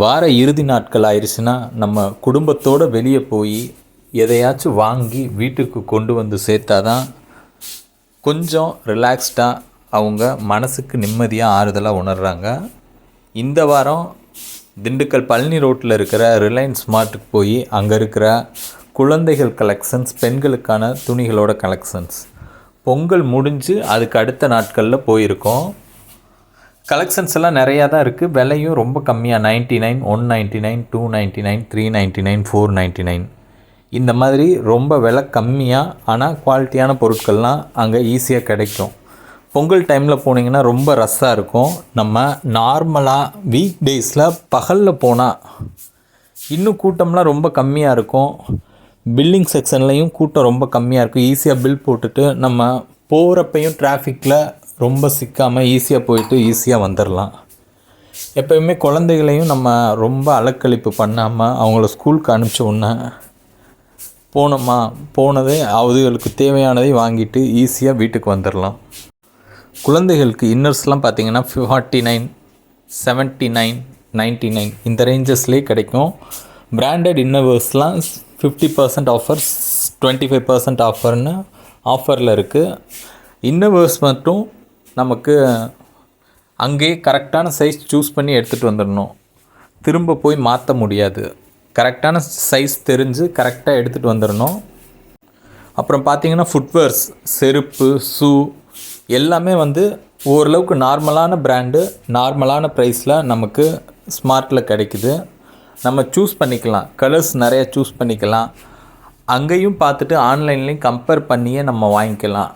வார இறுதி நாட்கள் ஆயிடுச்சுன்னா நம்ம குடும்பத்தோடு வெளியே போய் எதையாச்சும் வாங்கி வீட்டுக்கு கொண்டு வந்து சேர்த்தா தான் கொஞ்சம் ரிலாக்ஸ்டாக அவங்க மனசுக்கு நிம்மதியாக ஆறுதலாக உணர்கிறாங்க இந்த வாரம் திண்டுக்கல் பழனி ரோட்டில் இருக்கிற ரிலையன்ஸ் ஸ்மார்ட்டுக்கு போய் அங்கே இருக்கிற குழந்தைகள் கலெக்ஷன்ஸ் பெண்களுக்கான துணிகளோட கலெக்ஷன்ஸ் பொங்கல் முடிஞ்சு அதுக்கு அடுத்த நாட்களில் போயிருக்கோம். கலெக்ஷன்ஸ் எல்லாம் நிறையா தான் இருக்குது விலையும் ரொம்ப கம்மியாக ninety nine one ninety nine two ninety nine three ninety nine four ninety nine இந்த மாதிரி ரொம்ப விலை கம்மியாக ஆனால் குவாலிட்டியான பொருட்கள்லாம் அங்கே ஈஸியாக கிடைக்கும். பொங்கல் டைமில் போனீங்கன்னா ரொம்ப ரஷ்ஷாக இருக்கும். நம்ம நார்மலாக வீக் டேஸில் பகலில் போனால் இன்னும் கூட்டம்லாம் ரொம்ப கம்மியாக இருக்கும். பில்லிங் செக்ஷன்லேயும் கூட்டம் ரொம்ப கம்மியாக இருக்கும். ஈஸியாக பில் போட்டுட்டு நம்ம போகிறப்பையும் டிராஃபிக்கில் ரொம்ப சிக்காமல் ஈஸியாக போயிட்டு ஈஸியாக வந்துடலாம் எப்போயுமே குழந்தைகளையும் நம்ம ரொம்ப அலக்கழிப்பு பண்ணாமல் அவங்கள ஸ்கூலுக்கு அனுப்பிச்ச உடனே போனோமா போனதே அவதிகளுக்கு தேவையானதை வாங்கிட்டு ஈஸியாக வீட்டுக்கு வந்துடலாம் குழந்தைகளுக்கு இன்னர்ஸ்லாம் பார்த்தீங்கன்னா forty nine seventy nine ninety nine இந்த ரேஞ்சஸ்லேயே கிடைக்கும். Branded இன்னவர்ஸ்லாம் fifty percent offers twenty five percent ஆஃபர்னு ஆஃபரில் இருக்குது இன்னவர்ஸ் மட்டும் நமக்கு அங்கேயே கரெக்டான சைஸ் சூஸ் பண்ணி எடுத்துகிட்டு வந்துடணும். திரும்ப போய் மாற்ற முடியாது. கரெக்டான சைஸ் தெரிஞ்சு கரெக்டாக எடுத்துகிட்டு வந்துடணும். அப்புறம் பார்த்தீங்கன்னா ஃபுட்வேர்ஸ் செருப்பு ஷூ எல்லாமே வந்து ஓரளவுக்கு நார்மலான பிராண்டு நார்மலான ப்ரைஸில் நமக்கு ஸ்மார்ட்டில் கிடைக்குது. நம்ம சூஸ் பண்ணிக்கலாம். கலர்ஸ் நிறைய சூஸ் பண்ணிக்கலாம். அங்கேயும் பார்த்துட்டு ஆன்லைன்லேயும் கம்பேர் பண்ணியே நம்ம வாங்கிக்கலாம்.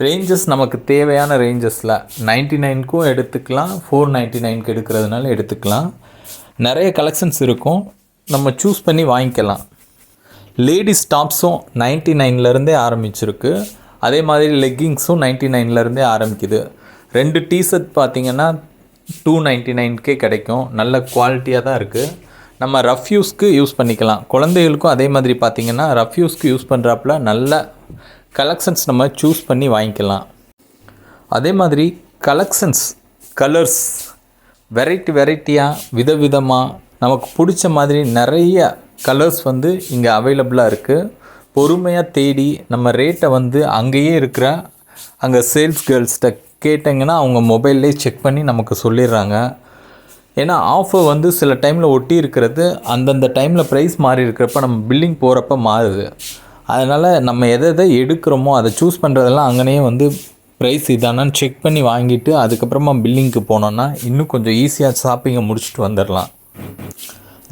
ரேஞ்சஸ் நமக்கு தேவையான ரேஞ்சஸில் நைன்ட்டி நைனுக்கும் எடுத்துக்கலாம் ஃபோர் நைன்ட்டி நைனுக்கு எடுக்கிறதுனால எடுத்துக்கலாம். நிறைய கலெக்ஷன்ஸ் இருக்கும். நம்ம சூஸ் பண்ணி வாங்கிக்கலாம். லேடிஸ் டாப்ஸும் நைன்ட்டி நைன்லேருந்தே ஆரம்பிச்சிருக்கு. அதே மாதிரி லெக்கிங்ஸும் நைன்ட்டி நைன்லேருந்தே ஆரம்பிக்குது. ரெண்டு டிஷர்ட் பார்த்திங்கன்னா டூ நைன்ட்டி நைன்க்கே கிடைக்கும். நல்ல குவாலிட்டியாக தான் இருக்குது நம்ம ரஃப் யூஸ்க்கு யூஸ் பண்ணிக்கலாம். குழந்தைகளுக்கும் அதே மாதிரி பார்த்திங்கன்னா ரஃப் யூஸ்க்கு யூஸ் பண்ணுறாப்புல நல்ல கலெக்ஷன்ஸ் நம்ம சூஸ் பண்ணி வாங்கிக்கலாம். அதே மாதிரி கலெக்ஷன்ஸ் கலர்ஸ் வெரைட்டி வெரைட்டியாக விதவிதமாக நமக்கு பிடிச்ச மாதிரி நிறைய கலர்ஸ் வந்து இங்கே அவைலபிளாக இருக்குது பொறுமையாக தேடி நம்ம ரேட்டை வந்து அங்கேயே இருக்கிற அங்கே சேல்ஸ் கேர்ள்ஸ்கிட்ட கேட்டிங்கன்னா அவங்க மொபைல்லே செக் பண்ணி நமக்கு சொல்லிடுறாங்க. ஏன்னா ஆஃபர் வந்து சில டைமில் ஒட்டி இருக்கிறது அந்தந்த டைமில் ப்ரைஸ் மாறி இருக்கிறப்ப நம்ம பில்லிங் போகிறப்ப மாறுது. அதனால் நம்ம எதை எதை எடுக்கிறோமோ அதை சூஸ் பண்ணுறதெல்லாம் அங்கனே வந்து ப்ரைஸ் இதானான்னு செக் பண்ணி வாங்கிட்டு அதுக்கப்புறமா பில்லிங்க்கு போனோன்னா இன்னும் கொஞ்சம் ஈஸியாக ஷாப்பிங்கை முடிச்சுட்டு வந்துடலாம்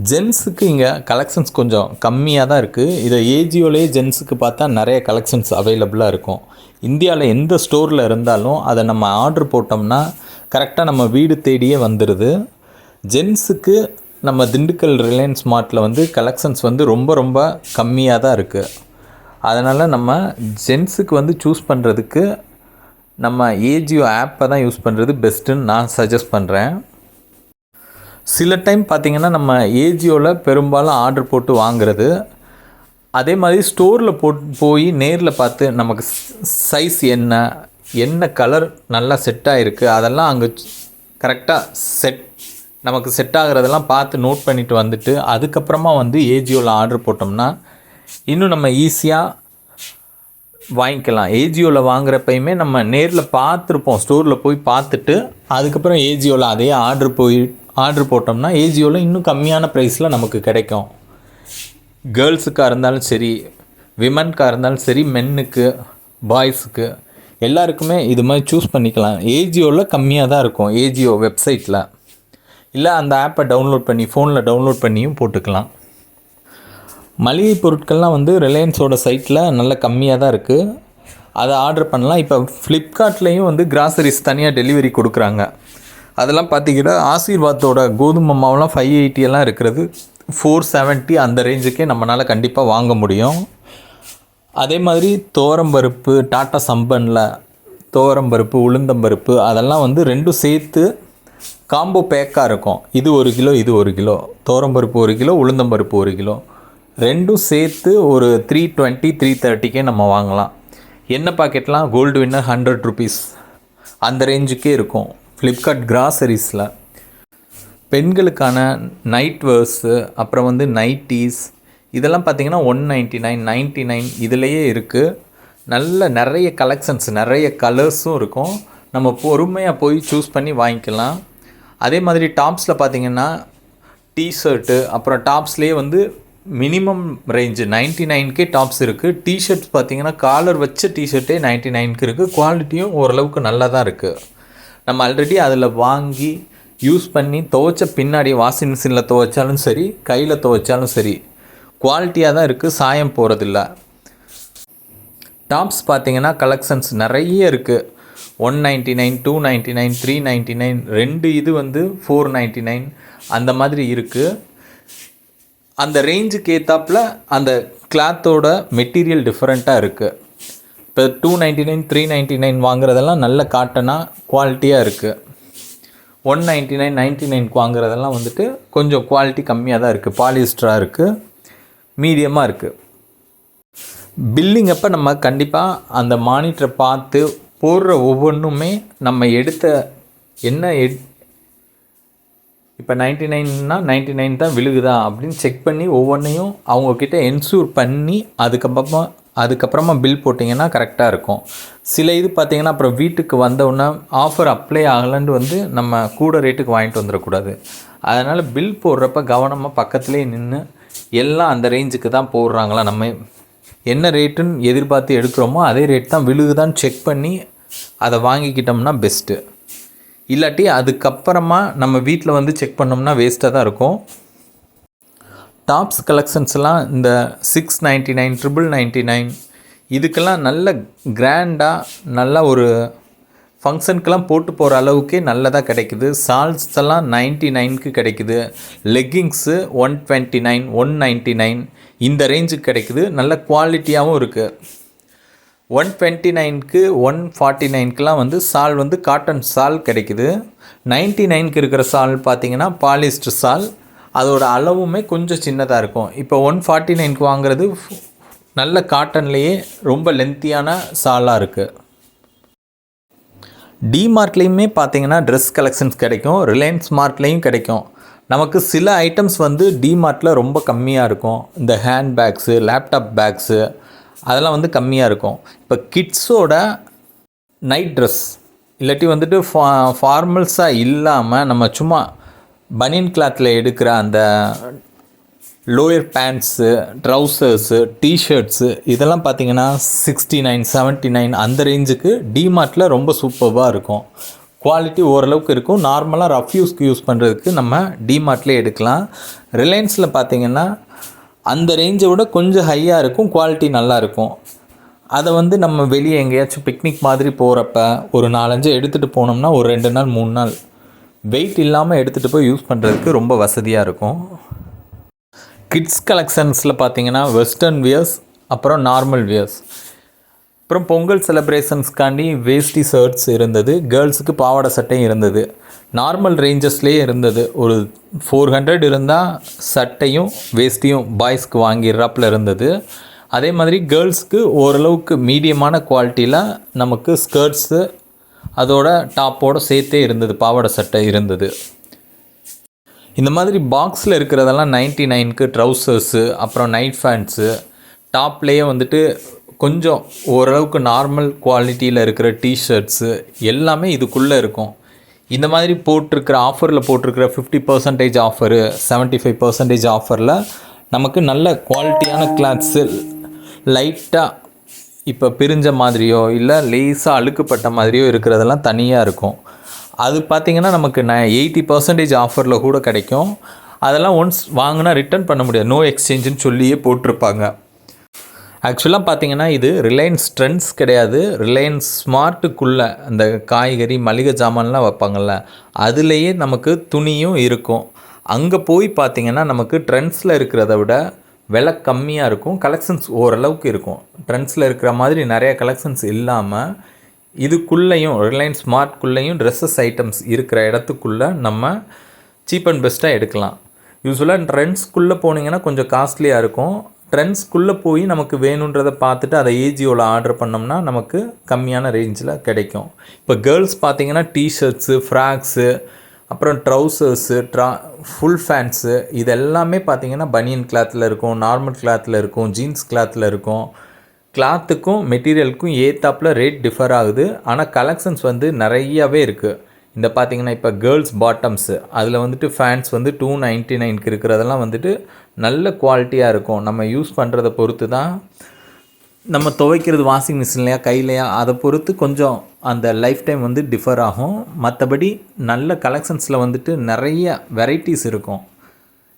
ஜென்ஸுக்கு இங்கே கலெக்ஷன்ஸ் கொஞ்சம் கம்மியாக தான் இருக்குது இதை ஏஜியோலேயே ஜென்ஸுக்கு பார்த்தா நிறைய கலெக்ஷன்ஸ் அவைலபிளாக இருக்கும். இந்தியாவில் எந்த ஸ்டோரில் இருந்தாலும் அதை நம்ம ஆர்டர் போட்டோம்னா கரெக்டாக நம்ம வீடு தேடியே வந்துடுது ஜென்ஸுக்கு நம்ம திண்டுக்கல் ரிலையன்ஸ் மார்ட்டில் வந்து கலெக்ஷன்ஸ் வந்து ரொம்ப ரொம்ப கம்மியாக தான் இருக்குது அதனால் நம்ம ஜென்ஸுக்கு வந்து சூஸ் பண்ணுறதுக்கு நம்ம ஏஜியோ ஆப்பை தான் யூஸ் பண்ணுறது பெஸ்ட்டுன்னு நான் சஜஸ்ட் பண்ணுறேன் சில டைம் பார்த்திங்கன்னா நம்ம ஏஜியோவில் பெரும்பாலும் ஆர்டர் போட்டு வாங்குறது. அதே மாதிரி ஸ்டோரில் போட் போய் நேரில் பார்த்து நமக்கு சைஸ் என்ன என்ன கலர் நல்லா செட் ஆகிருக்கு அதெல்லாம் அங்கே கரெக்டாக செட் நமக்கு செட் ஆகிறதெல்லாம் பார்த்து நோட் பண்ணிவிட்டு வந்துட்டு அதுக்கப்புறமா வந்து ஏஜியோவில் ஆர்டர் போட்டோம்னா இன்னும் நம்ம ஈஸியாக வாங்கிக்கலாம். ஏஜியோவில் வாங்குறப்பயுமே நம்ம நேரில் பார்த்துருப்போம். ஸ்டோரில் போய் பார்த்துட்டு அதுக்கப்புறம் ஏஜியோவில் அதே ஆர்டர் போய் ஆர்டர் போட்டோம்னா ஏஜியோவில் இன்னும் கம்மியான ப்ரைஸில் நமக்கு கிடைக்கும். கேர்ள்ஸுக்காக இருந்தாலும் சரி விமனுக்காக இருந்தாலும் சரி மென்னுக்கு பாய்ஸுக்கு எல்லாருக்குமே இது மாதிரி சூஸ் பண்ணிக்கலாம். ஏஜியோவில் கம்மியாக தான் இருக்கும். ஏஜியோ வெப்சைட்டில் இல்லை அந்த ஆப்பை டவுன்லோட் பண்ணி ஃபோனில் டவுன்லோட் பண்ணியும் போட்டுக்கலாம். மளிகை பொருட்கள்லாம் வந்து ரிலையன்ஸோட சைட்டில் நல்ல கம்மியாக தான் இருக்குது அதை ஆர்டர் பண்ணலாம். இப்போ ஃப்ளிப்கார்ட்லேயும் வந்து கிராசரிஸ் தனியாக டெலிவரி கொடுக்குறாங்க. அதெல்லாம் பார்த்தீங்கன்னா ஆசீர்வாத்தோட கோதுமை மாவுலாம் ஃபைவ் எயிட்டி எல்லாம் இருக்கிறது. ஃபோர் செவன்ட்டி அந்த ரேஞ்சுக்கே நம்மளால் கண்டிப்பாக வாங்க முடியும். அதே மாதிரி தோரம்பருப்பு டாட்டா சம்பனில் தோரம்பருப்பு உளுந்தம்பருப்பு அதெல்லாம் வந்து ரெண்டும் சேர்த்து காம்போ பேக்காக இருக்கும். இது ஒரு கிலோ இது ஒரு கிலோ. தோரம்பருப்பு ஒரு கிலோ உளுந்தம்பருப்பு ஒரு கிலோ. ரெண்டும் சேர்த்து ஒரு த்ரீ டுவெண்ட்டி த்ரீ தேர்ட்டிக்கே நம்ம வாங்கலாம். என்ன பாக்கெட்லாம் கோல்டு வின்னர் ஹண்ட்ரட் ருபீஸ் அந்த ரேஞ்சுக்கே இருக்கும். ஃப்ளிப்கார்ட் கிராசரிஸில் பெண்களுக்கான நைட் வேர்ஸு அப்புறம் வந்து நைட்டீஸ் இதெல்லாம் பார்த்தீங்கன்னா one ninety nine ninety nine இதுலேயே இருக்குது நல்ல நிறைய கலெக்ஷன்ஸ் நிறைய கலர்ஸும் இருக்கும். நம்ம பொறுமையாக போய் சூஸ் பண்ணி வாங்கிக்கலாம். அதே மாதிரி டாப்ஸில் பார்த்தீங்கன்னா டிஷர்ட்டு அப்புறம் டாப்ஸ்லேயே வந்து மினிமம் ரேஞ்சு நைன்ட்டி நைன்கே டாப்ஸ் இருக்குது டிஷர்ட்ஸ் பார்த்தீங்கன்னா காலர் வச்ச டிஷர்ட்டே நைன்ட்டி நைனுக்கு இருக்குது குவாலிட்டியும் ஓரளவுக்கு நல்லா தான் இருக்குது நம்ம ஆல்ரெடி அதில் வாங்கி யூஸ் பண்ணி துவைச்ச பின்னாடி வாஷிங் மிஷினில் துவைச்சாலும் சரி கையில் துவைச்சாலும் சரி குவாலிட்டியாக தான் இருக்குது சாயம் போகிறதில்ல டாப்ஸ் பார்த்தீங்கன்னா கலெக்ஷன்ஸ் நிறைய இருக்குது one ninety nine two ninety nine three ninety nine ரெண்டு இது வந்து ஃபோர் நைன்ட்டி நைன் அந்த மாதிரி இருக்குது அந்த ரேஞ்சுக்கு ஏற்றாப்புல அந்த கிளாத்தோட மெட்டீரியல் டிஃப்ரெண்ட்டாக இருக்குது இப்போ two ninety nine three ninety nine வாங்குறதெல்லாம் நல்ல காட்டனாக குவாலிட்டியாக இருக்குது ஒன் நைன்ட்டி நைன் நைன்ட்டி நைன்க்கு வாங்குறதெல்லாம் வந்துட்டு கொஞ்சம் குவாலிட்டி கம்மியாக தான் இருக்குது பாலிஸ்டராக இருக்குது மீடியமாக இருக்குது பில்லிங் அப்போ நம்ம கண்டிப்பாக அந்த மானிட்டரை பார்த்து போடுற ஒவ்வொன்றுமே நம்ம எடுத்த என்ன எட் இப்போ நைன்ட்டி நைன்னா நைன்ட்டி நைன் தான் விழுகுதா அப்படின்னு செக் பண்ணி ஒவ்வொன்றையும் அவங்கக்கிட்ட என்ஷூர் பண்ணி அதுக்கப்புறமா அதுக்கப்புறமா பில் போட்டிங்கன்னா கரெக்டாக இருக்கும். சில இது பார்த்திங்கன்னா அப்புறம் வீட்டுக்கு வந்தவுடனே ஆஃபர் அப்ளை ஆகலைன்னு வந்து நம்ம கூட ரேட்டுக்கு வாங்கிட்டு வந்துடக்கூடாது. அதனால் பில் போடுறப்ப கவனமாக பக்கத்துலேயே நின்று எல்லாம் அந்த ரேஞ்சுக்கு தான் போடுறாங்களா நம்ம என்ன ரேட்டுன்னு எதிர்பார்த்து எடுக்கிறோமோ அதே ரேட் தான் விழுகுதான்னு செக் பண்ணி அதை வாங்கிக்கிட்டோம்னா பெஸ்ட்டு இல்லாட்டி அதுக்கப்புறமா நம்ம வீட்டில் வந்து செக் பண்ணோம்னா வேஸ்ட்டாக தான் இருக்கும். டாப்ஸ் கலெக்ஷன்ஸ்லாம் இந்த six ninety nine triple ninety nine இதுக்கெல்லாம் நல்ல கிராண்டாக நல்ல ஒரு ஃபங்க்ஷனுக்கெல்லாம் போட்டு போகிற அளவுக்கே நல்லதாக கிடைக்குது. சால்ஸ் எல்லாம் நைன்ட்டி நைனுக்கு கிடைக்குது. Leggings one twenty nine one ninety nine இந்த ரேஞ்சுக்கு கிடைக்குது. நல்ல குவாலிட்டியாகவும் இருக்குது ஒன் டுவெண்ட்டி நைனுக்கு ஒன் ஃபார்ட்டி நைனுக்கெலாம் வந்து சால் வந்து காட்டன் சால் கிடைக்குது. நைன்ட்டி நைனுக்கு இருக்கிற சால் பார்த்தீங்கன்னா பாலிஸ்டர் சால். அதோட அளவுமே கொஞ்சம் சின்னதாக இருக்கும். இப்போ ஒன் ஃபார்ட்டி நைனுக்கு வாங்குறது நல்ல காட்டன்லேயே ரொம்ப லென்த்தியான சாலாக இருக்குது டிமார்ட்லேயுமே பார்த்தீங்கன்னா ட்ரெஸ் கலெக்ஷன்ஸ் கிடைக்கும். ரிலையன்ஸ் மார்ட்லேயும் கிடைக்கும். நமக்கு சில ஐட்டம்ஸ் வந்து டிமார்ட்டில் ரொம்ப கம்மியாக இருக்கும். இந்த ஹேண்ட் பேக்ஸு லேப்டாப் பேக்ஸு அதெல்லாம் வந்து கம்மியாக இருக்கும். இப்போ கிட்ஸோட நைட் ட்ரெஸ் இல்லாட்டி வந்துட்டு ஃபா ஃபார்மல்ஸாக இல்லாமல் நம்ம சும்மா பனியன் கிளாத்தில் எடுக்கிற அந்த லோயர் பேண்ட்ஸு ட்ரௌசர்ஸு டிஷர்ட்ஸு இதெல்லாம் பார்த்தீங்கன்னா சிக்ஸ்டி நைன் செவன்ட்டி நைன் அந்த ரேஞ்சுக்கு டிமார்ட்டில் ரொம்ப சூப்பர்வாக இருக்கும். குவாலிட்டி ஓரளவுக்கு இருக்கும். நார்மலாக ரஃப் யூஸ்க்கு யூஸ் பண்ணுறதுக்கு நம்ம டிமார்ட்லேயே எடுக்கலாம். ரிலையன்ஸில் பார்த்தீங்கன்னா அந்த ரேஞ்சை விட கொஞ்சம் ஹையாக இருக்கும் குவாலிட்டி நல்லா இருக்கும். அதை வந்து நம்ம வெளியே எங்கேயாச்சும் பிக்னிக் மாதிரி போகிறப்ப ஒரு நாலஞ்சு எடுத்துகிட்டு போனோம்னா ஒரு ரெண்டு நாள் மூணு நாள் வெயிட் இல்லாமல் எடுத்துகிட்டு போய் யூஸ் பண்ணுறதுக்கு ரொம்ப வசதியாக இருக்கும். கிட்ஸ் கலெக்ஷன்ஸில் பார்த்தீங்கன்னா வெஸ்டர்ன் வியர்ஸ் அப்புறம் நார்மல் வியர்ஸ் அப்புறம் பொங்கல் செலப்ரேஷன்ஸ்க்காண்டி வேஷ்டி ஷர்ட்ஸ் இருந்தது கேர்ள்ஸுக்கு பாவாடை சட்டையும் இருந்தது. நார்மல் ரேஞ்சஸ்லேயே இருந்தது. ஒரு ஃபோர் ஹண்ட்ரட் இருந்தால் சட்டையும் வேஷ்டியும் பாய்ஸ்க்கு வாங்கிடுறாப்புல இருந்தது. அதே மாதிரி கேர்ள்ஸ்க்கு ஓரளவுக்கு மீடியமான குவாலிட்டியில் நமக்கு ஸ்கர்ட்ஸு அதோட டாப்போடு சேர்த்தே இருந்தது. பாவாடை சட்டை இருந்தது. இந்த மாதிரி பாக்ஸில் இருக்கிறதெல்லாம் நைன்ட்டி நைனுக்கு ட்ரௌசர்ஸு அப்புறம் நைட் ஃபேண்ட்ஸு டாப்லேயே வந்துட்டு கொஞ்சம் ஓரளவுக்கு நார்மல் குவாலிட்டியில் இருக்கிற டிஷர்ட்ஸு எல்லாமே இதுக்குள்ளே இருக்கும். இந்த மாதிரி போட்டிருக்கிற ஆஃபரில் போட்டிருக்கிற fifty percentage offer seventy five percentage ஆஃபரில் நமக்கு நல்ல குவாலிட்டியான கிளாத்ஸு லைட்டாக இப்போ பிரிஞ்ச மாதிரியோ இல்லை லேஸாக அழுக்குப்பட்ட மாதிரியோ இருக்கிறதெல்லாம் தனியாக இருக்கும். அது பார்த்திங்கன்னா நமக்கு ந எயிட்டி பர்சன்டேஜ் ஆஃபரில் கூட கிடைக்கும். அதெல்லாம் ஒன்ஸ் வாங்கினா ரிட்டர்ன் பண்ண முடியாது. நோ எக்ஸ்சேஞ்சுன்னு சொல்லியே போட்டிருப்பாங்க. ஆக்சுவலாக பார்த்தீங்கன்னா இது ரிலையன்ஸ் ட்ரெண்ட்ஸ் கிடையாது. ரிலையன்ஸ் ஸ்மார்ட்டுக்குள்ளே அந்த காய்கறி மளிகை ஜாமான்லாம் வைப்பாங்கள்ல அதுலேயே நமக்கு துணியும் இருக்கும். அங்கே போய் பார்த்தீங்கன்னா நமக்கு ட்ரெண்ட்ஸில் இருக்கிறத விட விலை கம்மியாக இருக்கும். கலெக்ஷன்ஸ் ஓரளவுக்கு இருக்கும். ட்ரெண்ட்ஸில் இருக்கிற மாதிரி நிறையா கலெக்ஷன்ஸ் இல்லாமல் இதுக்குள்ளேயும் ரிலையன்ஸ் ஸ்மார்ட்குள்ளேயும் ட்ரெஸ்ஸஸ் ஐட்டம்ஸ் இருக்கிற இடத்துக்குள்ளே நம்ம சீப் அண்ட் பெஸ்ட்டாக எடுக்கலாம். யூஸ்வலாக ட்ரெண்ட்ஸ்குள்ளே போனீங்கன்னா கொஞ்சம் காஸ்ட்லியாக இருக்கும். ட்ரெண்ட்ஸ்குள்ளே போய் நமக்கு வேணுன்றதை பார்த்துட்டு அதை ஏஜியோவில் ஆர்டர் பண்ணோம்னா நமக்கு கம்மியான ரேஞ்சில் கிடைக்கும். இப்போ கேர்ள்ஸ் பார்த்தீங்கன்னா டிஷர்ட்ஸு ஃப்ராக்ஸு அப்புறம் ட்ரௌசர்ஸு ட்ரா ஃபுல் ஃபேன்ஸு இது எல்லாமே பார்த்தீங்கன்னா பனியன் கிளாத்தில் இருக்கும் நார்மல் கிளாத்தில் இருக்கும் ஜீன்ஸ் கிளாத்தில் இருக்கும். கிளாத்துக்கும் மெட்டீரியலுக்கும் ஏத்தாப்பில் ரேட் டிஃபர் ஆகுது. ஆனால் கலெக்ஷன்ஸ் வந்து நிறையாவே இருக்குது இந்த பார்த்தீங்கன்னா இப்போ கேர்ள்ஸ் பாட்டம்ஸு அதில் வந்துட்டு ஃபேன்ஸ் வந்து டூ நைன்ட்டி நைனுக்கு இருக்கிறதெல்லாம் வந்துட்டு நல்ல குவாலிட்டியாக இருக்கும். நம்ம யூஸ் பண்ணுறதை பொறுத்து தான் நம்ம துவைக்கிறது வாஷிங் மிஷின்லையா கையிலையா அதை பொறுத்து கொஞ்சம் அந்த லைஃப் டைம் வந்து டிஃபர் ஆகும். மற்றபடி நல்ல கலெக்ஷன்ஸில் வந்துட்டு நிறைய வெரைட்டிஸ் இருக்கும்.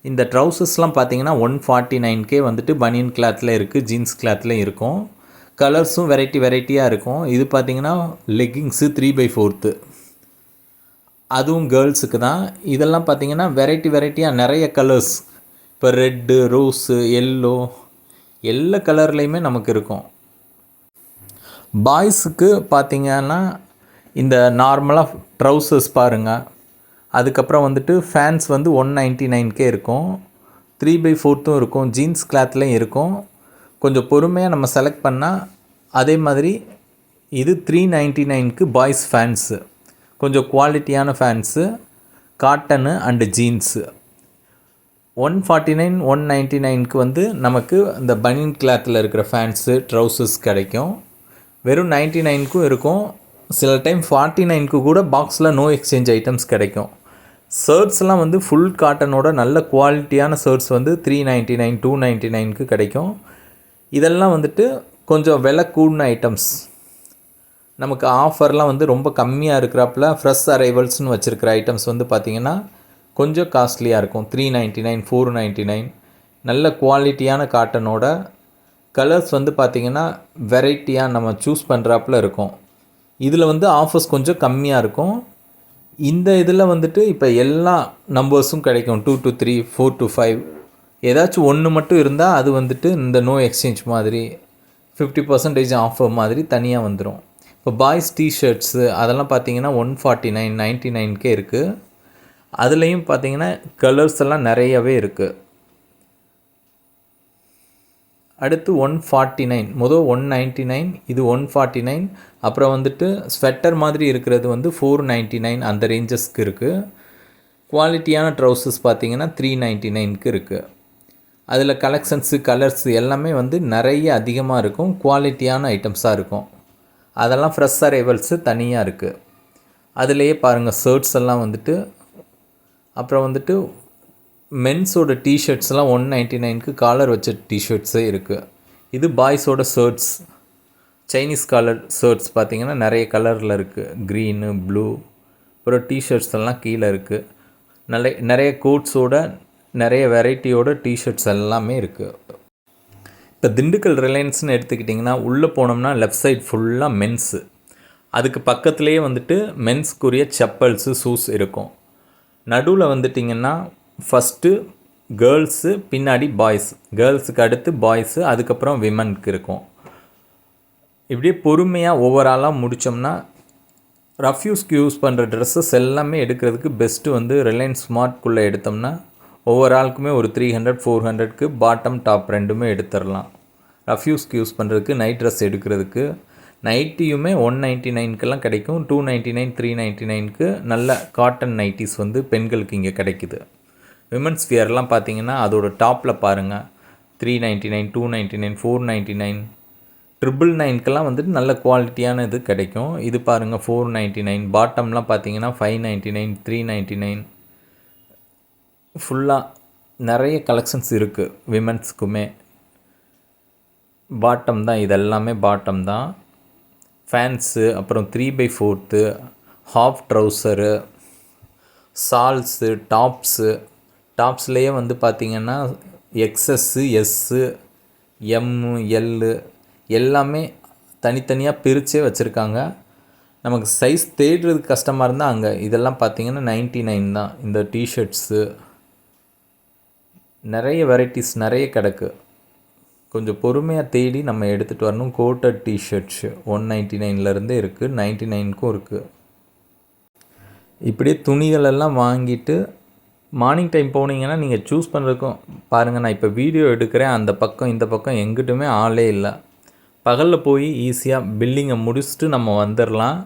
இந்த ட்ரௌசர்ஸ்லாம் பார்த்தீங்கன்னா ஒன் ஃபார்ட்டி நைன்கே வந்துட்டு பனியன் கிளாத்தில் இருக்குது ஜீன்ஸ் கிளாத்தில் இருக்கும். கலர்ஸும் வெரைட்டி வெரைட்டியாக இருக்கும். இது பார்த்திங்கன்னா லெக்கிங்ஸு த்ரீ பை ஃபோர்த்து அதுவும் கேர்ள்ஸுக்கு தான். இதெல்லாம் பார்த்தீங்கன்னா வெரைட்டி வெரைட்டியாக நிறைய கலர்ஸ் இப்போ ரெட்டு ரோஸு எல்லோ எல்லா கலர்லேயுமே நமக்கு இருக்கும். பாய்ஸுக்கு பார்த்திங்கன்னா இந்த நார்மலாக ட்ரௌசர்ஸ் பாருங்கள் அதுக்கப்புறம் வந்துட்டு ஃபேன்ஸ் வந்து ஒன் நைன்ட்டி நைன்கே இருக்கும். த்ரீ பை ஃபோர்த்தும் இருக்கும். ஜீன்ஸ் கிளாத்லேயும் இருக்கும். கொஞ்சம் பொறுமையாக நம்ம செலக்ட் பண்ணால் அதே மாதிரி இது த்ரீ நைன்ட்டி நைனுக்கு பாய்ஸ் ஃபேன்ஸு கொஞ்சம் குவாலிட்டியான pants cotton and jeans one forty nine one ninety நைனுக்கு வந்து நமக்கு இந்த பனியன் கிளாத்தில் இருக்கிற ஃபேன்ஸு ட்ரௌசர்ஸ் கிடைக்கும். வெறும் நைன்ட்டி நைனுக்கும் இருக்கும். சில டைம் ஃபார்ட்டி நைனுக்கு கூட பாக்ஸில் நோ எக்ஸ்சேஞ்ச் ஐட்டம்ஸ் கிடைக்கும். ஷர்ட்ஸ்லாம் வந்து ஃபுல் காட்டனோட நல்ல குவாலிட்டியான ஷர்ட்ஸ் வந்து three ninety nine two ninety நைனுக்கு கிடைக்கும். இதெல்லாம் வந்துட்டு கொஞ்சம் விலை கூடின ஐட்டம்ஸ் நமக்கு ஆஃபர்லாம் வந்து ரொம்ப கம்மியாக இருக்கிறப்பல ஃப்ரெஷ் அரைவல்ஸ்னு வச்சுருக்கிற ஐட்டம்ஸ் வந்து பார்த்திங்கன்னா கொஞ்சம் காஸ்ட்லியாக இருக்கும். Three ninety nine four ninety nine நல்ல குவாலிட்டியான காட்டனோட கலர்ஸ் வந்து பார்த்திங்கன்னா வெரைட்டியாக நம்ம சூஸ் பண்ணுறாப்புல இருக்கும். இதில் வந்து ஆஃபர்ஸ் கொஞ்சம் கம்மியாக இருக்கும். இந்த இதில் வந்துட்டு இப்போ எல்லா நம்பர்ஸும் கிடைக்கும். Two to three four to five ஏதாச்சும் ஒன்று மட்டும் இருந்தால் அது வந்துட்டு இந்த நோ எக்ஸ்சேஞ்ச் மாதிரி ஃபிஃப்டி பர்சன்டேஜ் ஆஃபர் மாதிரி தனியாக வந்துடும் இப்போ பாய்ஸ் டிஷர்ட்ஸு அதெல்லாம் பார்த்தீங்கன்னா ஒன் ஃபார்ட்டி நைன் நைன்ட்டி நைன்கே இருக்குது அதுலேயும் பார்த்தீங்கன்னா கலர்ஸ் எல்லாம் நிறையவே இருக்குது அடுத்து ஒன் ஃபார்ட்டி நைன் மொதல் ஒன் நைன்ட்டி நைன் இது ஒன் ஃபார்ட்டி நைன் அப்புறம் வந்துட்டு ஸ்வெட்டர் மாதிரி இருக்கிறது வந்து ஃபோர் நைன்ட்டி நைன் அந்த ரேஞ்சஸ்க்கு இருக்குது குவாலிட்டியான ட்ரௌசர்ஸ் பார்த்தீங்கன்னா த்ரீ நைன்ட்டி நைனுக்கு இருக்குது அதில் கலெக்ஷன்ஸு கலர்ஸ் எல்லாமே வந்து நிறைய அதிகமாக இருக்கும். குவாலிட்டியான ஐட்டம்ஸாக இருக்கும். அதெல்லாம் ஃப்ரெஷ் அரைவல்ஸு தனியாக இருக்குது அதுலேயே பாருங்கள் ஷர்ட்ஸ் எல்லாம் வந்துட்டு அப்புறம் வந்துட்டு மென்ஸோட டிஷர்ட்ஸ்லாம் ஒன் நைன்ட்டி நைனுக்கு காலர் வச்ச டிஷர்ட்ஸே இருக்குது இது பாய்ஸோட ஷர்ட்ஸ் சைனீஸ் காலர் ஷர்ட்ஸ் பார்த்திங்கன்னா நிறைய கலரில் இருக்குது க்ரீனு ப்ளூ அப்புறம் டிஷர்ட்ஸ் எல்லாம் கீழே இருக்குது நிறைய நிறைய கோட்ஸோட நிறைய வெரைட்டியோட டிஷர்ட்ஸ் எல்லாமே இருக்குது இப்போ திண்டுக்கல் ரிலையன்ஸ்னு எடுத்துக்கிட்டிங்கன்னா உள்ளே போனோம்னா லெஃப்ட் சைட் ஃபுல்லாக மென்ஸு அதுக்கு பக்கத்துலேயே வந்துட்டு மென்ஸ்க்குரிய செப்பல்ஸு ஷூஸ் இருக்கும். நடுவில் வந்துட்டிங்கன்னா ஃபஸ்ட்டு கேர்ள்ஸு பின்னாடி பாய்ஸ் கேர்ள்ஸுக்கு அடுத்து பாய்ஸு அதுக்கப்புறம் விமனுக்கு இருக்கும். இப்படியே பொறுமையாக ஓவராலாக முடித்தோம்னா ரஃப்யூஸ்க்கு யூஸ் பண்ணுற ட்ரெஸ்ஸஸ் எல்லாமே எடுக்கிறதுக்கு பெஸ்ட்டு வந்து ரிலையன்ஸ் ஸ்மார்ட்குள்ளே எடுத்தோம்னா ஒவ்வொரு ஆளுக்குமே ஒரு த்ரீ ஹண்ட்ரட் ஃபோர் ஹண்ட்ரட்க்கு பாட்டம் டாப் ரெண்டுமே எடுத்துடலாம். ரஃப்யூஸ்க்கு யூஸ் பண்ணுறதுக்கு நைட் ட்ரெஸ் எடுக்கிறதுக்கு. நைட்டியுமே ஒன் நைன்ட்டி நைனுக்கெல்லாம் கிடைக்கும். Two ninety nine three ninety நைனுக்கு நல்ல காட்டன் நைட்டிஸ் வந்து பெண்களுக்கு இங்கே கிடைக்குது. விமன்ஸ் வியர்லாம் பார்த்தீங்கன்னா அதோட டாப்பில் பாருங்கள் three ninety nine two ninety nine four ninety nine triple நைன்க்கெல்லாம் வந்துட்டு நல்ல குவாலிட்டியான இது கிடைக்கும். இது பாருங்கள் ஃபோர் நைன்ட்டி நைன் பாட்டம்லாம் பார்த்தீங்கன்னா five ninety nine three ninety nine ஃபுல்லாக நிறைய கலெக்ஷன்ஸ் இருக்குது விமன்ஸ்க்குமே பாட்டம் தான் இதெல்லாமே பாட்டம் தான். ஃபேன்ஸு அப்புறம் three by fourth half trouser shawls tops டாப்ஸ்லேயே வந்து பார்த்திங்கன்னா எக்ஸஸ்ஸு எஸ்ஸு எம்மு எல்லு எல்லாமே தனித்தனியாக பிரித்தே வச்சுருக்காங்க. நமக்கு சைஸ் தேடுறது கஷ்டமாக இருந்தால் அங்கே. இதெல்லாம் பார்த்திங்கன்னா நைன்ட்டி நைன் தான். இந்த டிஷர்ட்ஸு நிறைய வெரைட்டிஸ் நிறைய கிடக்கு. கொஞ்சம் பொறுமையாக தேடி நம்ம எடுத்துகிட்டு வரணும். கோட்டட் டிஷர்ட்ஸு ஒன் நைன்ட்டி நைன்லேருந்தே இருக்குது நைன்ட்டி நைனுக்கும் இருக்குது இப்படியே துணிகளெல்லாம் வாங்கிட்டு மார்னிங் டைம் போனீங்கன்னா நீங்கள் சூஸ் பண்ணுறதுக்கும் பாருங்கள் நான் இப்போ வீடியோ எடுக்கிறேன். அந்த பக்கம் இந்த பக்கம் எங்கிட்டுமே ஆளே இல்லை. பகலில் போய் ஈஸியாக பில்லிங்கை முடிச்சுட்டு நம்ம வந்துடலாம்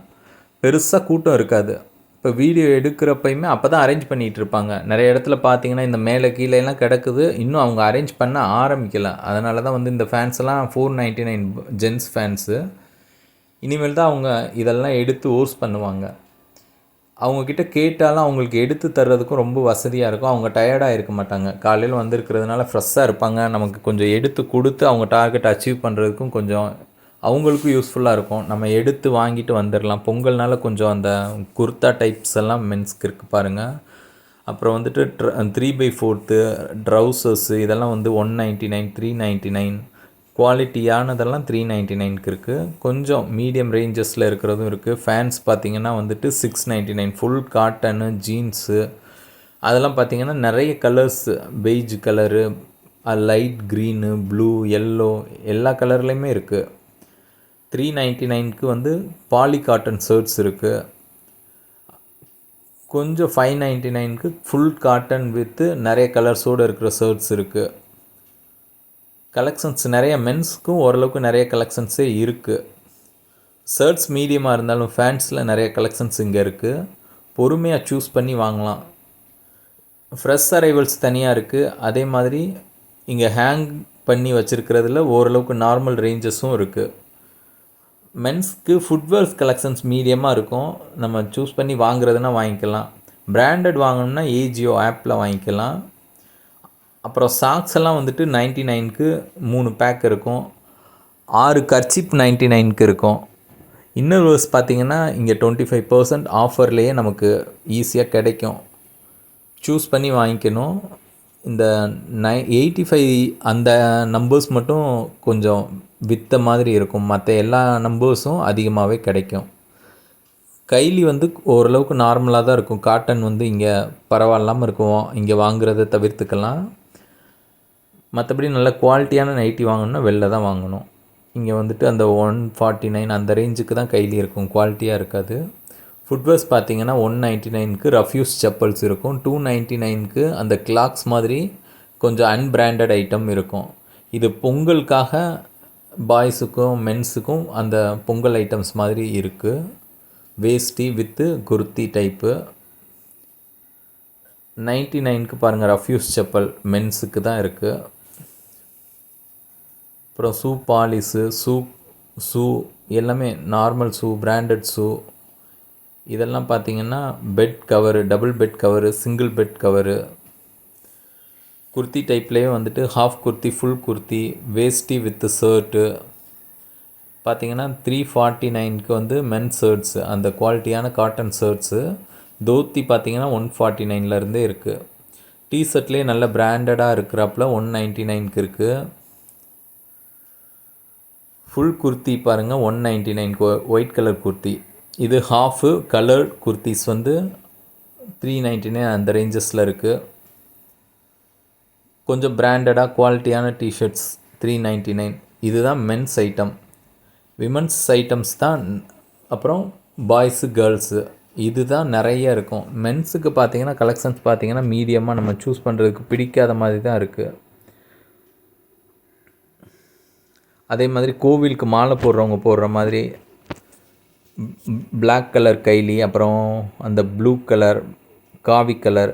பெருசாக கூட்டம் இருக்காது. இப்போ வீடியோ எடுக்கிறப்பையுமே அப்போ தான் அரேஞ்ச் பண்ணிகிட்டு இருப்பாங்க நிறைய இடத்துல பார்த்தீங்கன்னா இந்த மேலே கீழேலாம் கிடக்குது. இன்னும் அவங்க அரேஞ்ச் பண்ண ஆரம்பிக்கல. அதனால தான் வந்து இந்த ஃபேன்ஸ்லாம் four ninety nine gents pants இனிமேல் தான் அவங்க இதெல்லாம் எடுத்து ஓர்ஸ் பண்ணுவாங்க. அவங்கக்கிட்ட கேட்டாலும் அவங்களுக்கு எடுத்து தர்றதுக்கும் ரொம்ப வசதியாக இருக்கும். அவங்க டயர்டாக இருக்க மாட்டாங்க. காலையில் வந்திருக்கிறதுனால ஃப்ரெஷ்ஷாக இருப்பாங்க. நமக்கு கொஞ்சம் எடுத்து கொடுத்து அவங்க டார்கெட் அச்சீவ் பண்ணுறதுக்கும் கொஞ்சம் அவங்களுக்கும் யூஸ்ஃபுல்லாக இருக்கும். நம்ம எடுத்து வாங்கிட்டு வந்துடலாம் பொங்கல்னால கொஞ்சம் அந்த குர்தா டைப்ஸ் எல்லாம் மென்ஸ்க்கு இருக்குது பாருங்கள் அப்புறம் வந்துட்டு ட்ர த்ரீ பை ஃபோர்த்து ட்ரௌசர்ஸு இதெல்லாம் வந்து one ninety nine three ninety nine குவாலிட்டியானதெல்லாம் three ninety நைனுக்கு இருக்குது கொஞ்சம் மீடியம் ரேஞ்சஸில் இருக்கிறதும் இருக்குது ஃபேன்ஸ் பார்த்திங்கன்னா வந்துட்டு six ninety nine full cotton jeans அதெல்லாம் பார்த்தீங்கன்னா நிறைய colours beige colour light green blue yellow எல்லா கலர்லேயுமே இருக்குது த்ரீ நைன்ட்டி நைனுக்கு வந்து பாலி காட்டன் ஷர்ட்ஸ் இருக்குது கொஞ்சம் ஃபைவ் நைன்ட்டி நைனுக்கு ஃபுல் காட்டன் வித்து நிறைய கலர்ஸோடு இருக்கிற ஷர்ட்ஸ் இருக்குது கலெக்ஷன்ஸ் நிறைய மென்ஸ்க்கும் ஓரளவுக்கு நிறைய கலெக்ஷன்ஸே இருக்குது ஷர்ட்ஸ் மீடியமாக இருந்தாலும் ஃபேன்ஸில் நிறைய கலெக்ஷன்ஸ் இங்கே இருக்குது பொறுமையாக சூஸ் பண்ணி வாங்கலாம். ஃப்ரெஷ் அரைவல்ஸ் தனியாக இருக்குது அதே மாதிரி இங்கே ஹேங் பண்ணி வச்சுருக்கிறதுல ஓரளவுக்கு நார்மல் ரேஞ்சஸும் இருக்குது மென்ஸ்க்கு ஃபுட்வேர்ஸ் கலெக்ஷன்ஸ் மீடியமாக இருக்கும். நம்ம சூஸ் பண்ணி வாங்குறதுனா வாங்கிக்கலாம். பிராண்டட் வாங்கணும்னா ஏஜியோ ஆப்பில் வாங்கிக்கலாம். அப்புறம் சாக்ஸ் எல்லாம் வந்துட்டு நைன்ட்டி நைனுக்கு மூணு பேக் இருக்கும். ஆறு கர்ச்சிப் நைன்ட்டி நைனுக்கு இருக்கும். இன்னொரு பார்த்தீங்கன்னா இங்கே டுவெண்ட்டி ஃபைவ் பர்சன்ட் ஆஃபர்லேயே நமக்கு ஈஸியாக கிடைக்கும். சூஸ் பண்ணி வாங்கிக்கணும். இந்த நை எயிட்டி ஃபைவ் அந்த நம்பர்ஸ் மட்டும் கொஞ்சம் வித்த மாதிரி இருக்கும். மற்ற எல்லா நம்பர்ஸும் அதிகமாகவே கிடைக்கும். கைலி வந்து ஓரளவுக்கு நார்மலாக தான் இருக்கும். காட்டன் வந்து இங்கே பரவாயில்லாமல் இருக்கும். இங்கே வாங்குறத தவிர்த்துக்கலாம். மற்றபடி நல்ல குவாலிட்டியான நைட்டி வாங்கணும்னா வெளில தான் வாங்கணும். இங்கே வந்துட்டு அந்த ஒன் ஃபார்ட்டி நைன் அந்த ரேஞ்சுக்கு தான் கைலி இருக்கும். குவாலிட்டியாக இருக்காது. ஃபுட்வேர்ஸ் பார்த்தீங்கன்னா ஒன் நைன்ட்டி நைனுக்கு ரஃப்யூஸ் செப்பல்ஸ் இருக்கும். டூ நைன்ட்டி நைனுக்கு அந்த கிளாக்ஸ் மாதிரி கொஞ்சம் அன்பிராண்டட் ஐட்டம் இருக்கும். இது பொங்கலுக்காக பாய்ஸுக்கும் மென்ஸுக்கும் அந்த பொங்கல் ஐட்டம்ஸ் மாதிரி இருக்குது veshti with kurti type ninety நைனுக்கு பாருங்கள் ரஃப்யூஸ் செப்பல் மென்ஸுக்கு தான் இருக்குது அப்புறம் ஷூ பாலிஸு ஷூ ஷூ எல்லாமே நார்மல் ஷூ பிராண்டட் ஷூ இதெல்லாம் பார்த்தீங்கன்னா bed cover double bed cover single bed cover kurti டைப்லேயே வந்துட்டு half kurti full kurti veshti with shirt பார்த்தீங்கன்னா த்ரீ ஃபார்ட்டி நைனுக்கு வந்து மென் ஷர்ட்ஸு அந்த குவாலிட்டியான காட்டன் ஷர்ட்ஸு தோத்தி பார்த்திங்கன்னா ஒன் ஃபார்ட்டி நைன்லேருந்தே இருக்குது டிஷர்ட்லேயே நல்ல பிராண்டடாக இருக்கிறாப்புல ஒன் நைன்ட்டி நைனுக்கு இருக்குது ஃபுல் குர்த்தி பாருங்கள் ஒன் நைன்ட்டி நைன்க்கு ஒயிட் கலர் குர்த்தி. இது ஹாஃபு கலர் குர்த்திஸ் வந்து த்ரீ நைன்ட்டி நைன் அந்த ரேஞ்சஸில் இருக்குது கொஞ்சம் பிராண்டடாக குவாலிட்டியான டிஷர்ட்ஸ் த்ரீ நைன்ட்டி நைன் இதுதான் மென்ஸ் ஐட்டம் விமன்ஸ் ஐட்டம்ஸ் தான் அப்புறம் பாய்ஸு கேர்ள்ஸு இதுதான் நிறைய இருக்கும். மென்ஸுக்கு பார்த்தீங்கன்னா கலெக்ஷன்ஸ் பார்த்தீங்கன்னா மீடியமாக நம்ம சூஸ் பண்ணுறதுக்கு பிடிக்காத மாதிரி தான் இருக்குது அதே மாதிரி கோவிலுக்கு மாலை போடுறவங்க போடுற மாதிரி பிளாக் கலர் கைலி அப்புறம் அந்த ப்ளூ கலர் காவி கலர்